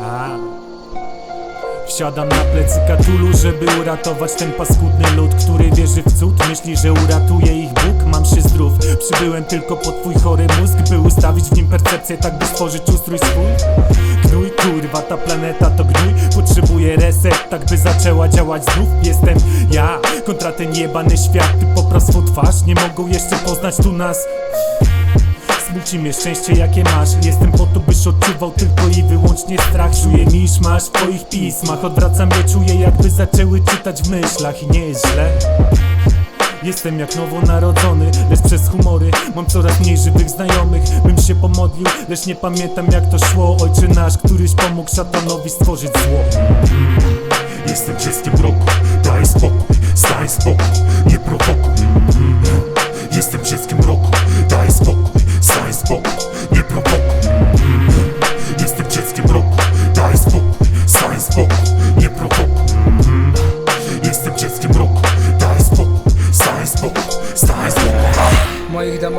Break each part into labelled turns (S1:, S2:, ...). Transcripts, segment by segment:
S1: A. Wsiadam na plecy Katulu, żeby uratować ten paskudny lud Który wierzy w cud, myśli, że uratuje ich Bóg. Mam się zdrów, przybyłem tylko po twój chory mózg By ustawić w nim percepcję, tak by stworzyć ustrój swój. Gnój, kurwa, ta planeta to gnój. Potrzebuję reset, tak by zaczęła działać znów. Jestem ja, kontra ten jebany świat Ty popras swą twarz, nie mogą jeszcze poznać tu nas Smuci mnie szczęście jakie masz. Jestem po to byś odczuwał tylko i wyłącznie strach. Czuję misz masz w twoich pismach. Odwracam je, czuję jakby zaczęły czytać w myślach. I nie jest źle. Jestem jak nowonarodzony, lecz przez humory Mam coraz mniej żywych znajomych. Bym się pomodlił, lecz nie pamiętam jak to szło. Ojcze nasz, któryś pomógł szatanowi stworzyć zło.
S2: Jestem dzieckiem roku, daj spokój, staj spokój, nie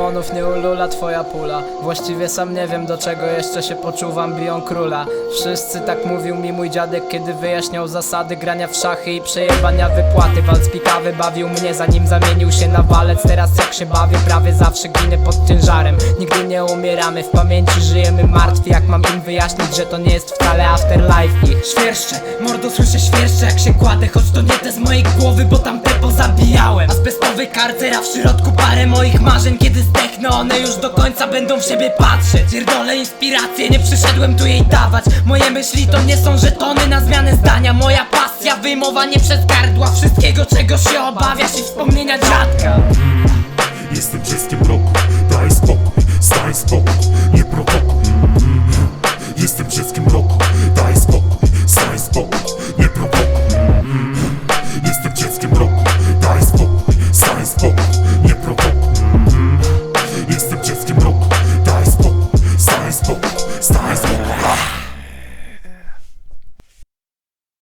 S3: demonów nie ulula twoja pula. Właściwie sam nie wiem do czego jeszcze się poczuwam biją króla. Wszyscy tak mówił mi mój dziadek kiedy wyjaśniał zasady grania w szachy i przejebania wypłaty. Walc pikawy bawił mnie zanim zamienił się na walec. Teraz jak się bawię prawie zawsze ginę pod ciężarem. Nigdy nie umieramy w pamięci żyjemy martwi. Jak mam im wyjaśnić, że to nie jest wcale afterlife? Ich
S4: Świerszcze, mordo słyszę świerszcze. Jak się kładę Choć to nie te z mojej głowy, bo tam te pozabijałem Azbestowy karcer, a w środku parę moich marzeń. Kiedy zdechnę one już do końca będą w siebie patrzeć. Pierdolę inspirację, nie przyszedłem tu jej dawać. Moje myśli to nie są żetony na zmianę zdania. Moja pasja, wyjmowanie przez gardła Wszystkiego czego się obawiasz i wspomnienia dziadka